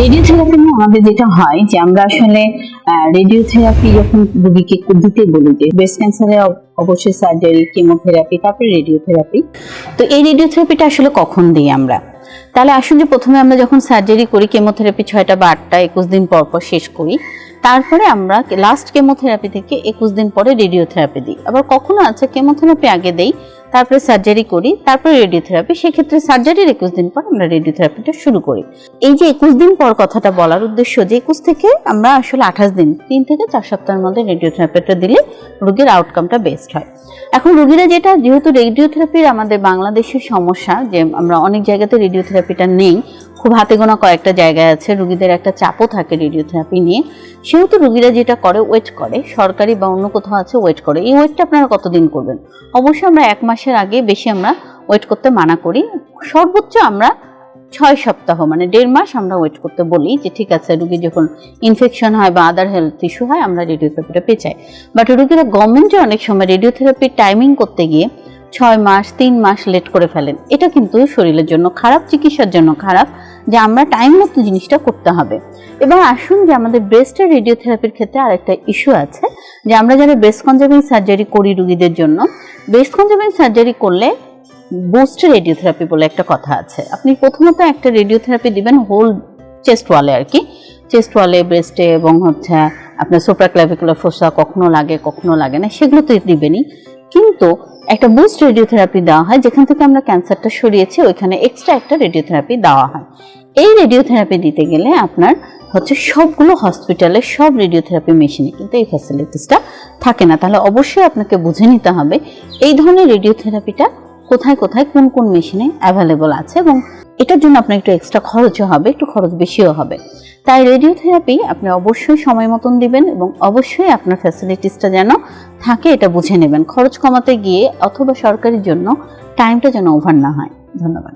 Radiotherapy নিয়ে আমাদের যেটা হয় যে আমরা আসলে রেডিওথেরাপি যখন রোগীকে দিতে বলি যে ব্রেস্ট ক্যান্সারে অবশ্যই সার্জারি কেমোথেরাপি তারপরে রেডিওথেরাপি তো এই রেডিওথেরাপিটা আসলে কখন দিই আমরা? তাহলে আসুন যে প্রথমে আমরা যখন সার্জারি করি কেমোথেরাপি ছয়টা বা আটটা, একুশ দিন পর পর শেষ করি। তারপরে আমরা লাস্ট কেমোথেরাপি থেকে একুশ দিন পরে রেডিওথেরাপি দিই। আবার কখনো আছে কেমোথেরাপি আগে দেই তারপরে সার্জারি করি, তারপরে রেডিওথেরাপি সেক্ষেত্রে সার্জারির একুশ দিন পর আমরা রেডিওথেরাপিটা শুরু করি। এই যে একুশ দিন পর কথাটা বলার উদ্দেশ্য যে একুশ থেকে আমরা আসলে আঠাশ দিন, তিন থেকে চার সপ্তাহের মধ্যে রেডিওথেরাপিটা দিলে রোগীর আউটকামটা বেস্ট হয়। এখন রোগীরা যেটা, যেহেতু রেডিওথেরাপির আমাদের বাংলাদেশের সমস্যা, যে আমরা অনেক জায়গাতে রেডিওথেরাপিটা নেই খুব হাতে গোনা কয়েকটা জায়গায় আছে, রুগীদের একটা চাপও থাকে রেডিওথেরাপি নিয়ে। সেহেতু রুগীরা যেটা করে ওয়েট করে, সরকারি বা অন্য কোথাও আছে ওয়েট করে। এই ওয়েটটা আপনারা কতদিন করবেন? অবশ্যই আমরা এক মাসের আগে বেশি আমরা ওয়েট করতে মানা করি। সর্বোচ্চ আমরা ছয় সপ্তাহ মানে দেড় মাস আমরা ওয়েট করতে বলি যে, ঠিক আছে, রুগী যখন ইনফেকশন হয় বা আদার হেলথ ইস্যু হয়, আমরা রেডিওথেরাপিটা পেঁচাই বাট রুগীরা গভর্নমেন্টে অনেক সময় রেডিওথেরাপির টাইমিং করতে গিয়ে ছয় মাস, তিন মাস লেট করে ফেলেন। এটা কিন্তু শরীরের জন্য খারাপ, চিকিৎসার জন্য খারাপ, যে আমরা টাইম মতো জিনিসটা করতে হবে। এবার আসুন যে আমাদের ব্রেস্টের রেডিওথেরাপির ক্ষেত্রে আরেকটা ইস্যু আছে, যে আমরা যারা ব্রেস্ট কনজার্ভিং সার্জারি করি রুগীদের জন্য ব্রেস্ট কনজার্ভিং সার্জারি করলে বুস্ট রেডিওথেরাপি বলে একটা কথা আছে। আপনি প্রথমত একটা রেডিওথেরাপি দিবেন হোল চেস্ট ওয়ালে আর কি। চেস্ট ওয়ালে ব্রেস্টে এবং হচ্ছে আপনার সুপ্রা ক্লাভিকুলার ফোসা কখনো লাগে কখনো লাগে না, সেগুলো তো দিবেনই। কিন্তু একটা বুস্ট রেডিওথেরাপি দেওয়া হয়, যেখান থেকে আমরা ক্যান্সারটা সরিয়েছি, ওইখানে এক্সট্রা একটা রেডিওথেরাপি দেওয়া হয়। এই রেডিওথেরাপি দিতে গেলে আপনার হচ্ছে সবগুলো হসপিটালে সব রেডিওথেরাপি মেশিনে কিন্তু এই ফ্যাসিলিটিসটা থাকে না। তাহলে অবশ্যই আপনাকে বুঝে নিতে হবে, এই ধরনের রেডিওথেরাপিটা কোথায় কোথায়, কোন কোন মেশিনে অ্যাভেলেবল আছে এবং এটার জন্য আপনার একটু এক্সট্রা খরচও হবে, একটু খরচ বেশিও হবে। তাই রেডিওথেরাপি আপনি অবশ্যই সময় মতন দিবেন এবং অবশ্যই আপনার ফ্যাসিলিটিসটা যেন থাকে এটা বুঝে নেবেন। খরচ কমাতে গিয়ে অথবা সরকারের জন্য টাইমটা যেন ওভার না হয়। ধন্যবাদ।